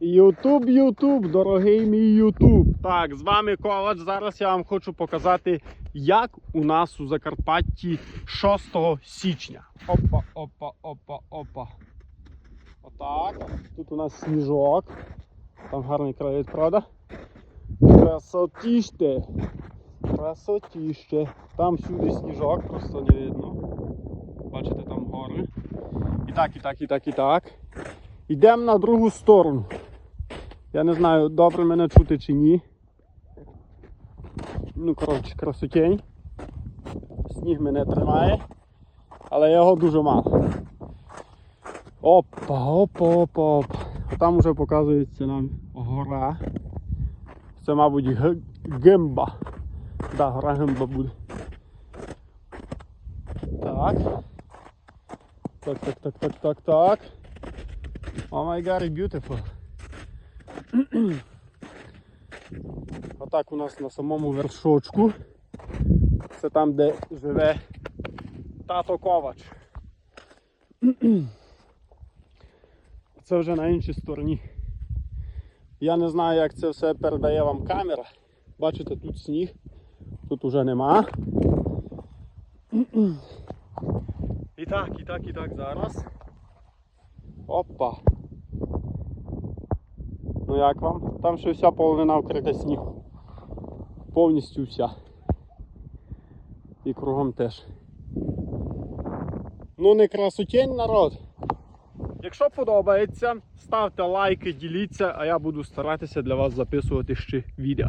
Ютуб, Ютуб, дорогий мій Ютуб. Так, з вами Ковач. Зараз я вам хочу показати, як у нас у Закарпатті 6 січня. Опа, опа, опа, опа. Отак. Тут у нас сніжок. Там гарний краєвид, правда? Красотіще. Красотіще. Там всюди сніжок, просто не видно. Бачите, там гори. І так, і так, і так, і так. Йдемо на другу сторону. Я не знаю, добре мене чути чи ні. Ну, коротше, красотень. Сніг мене тримає, але його дуже мало. Опа, опа, опа, опа. Там вже показується нам гора. Це, мабуть, Г- Гемба. Да, гора Гемба буде. Так. Так, так, так, так, так, так. О май гад, beautiful. Отак у нас на самому вершочку. Це там, де живе тато Ковач. Це вже на іншій стороні. Я не знаю, як це все передає вам камера. Бачите, тут сніг, тут уже нема. І так, і так, і так зараз. Опа. Ну як вам? Там ще вся половина вкрита снігом. Повністю вся. І кругом теж. Ну не красотень народ. Якщо подобається, ставте лайки, діліться, а я буду старатися для вас записувати ще відео.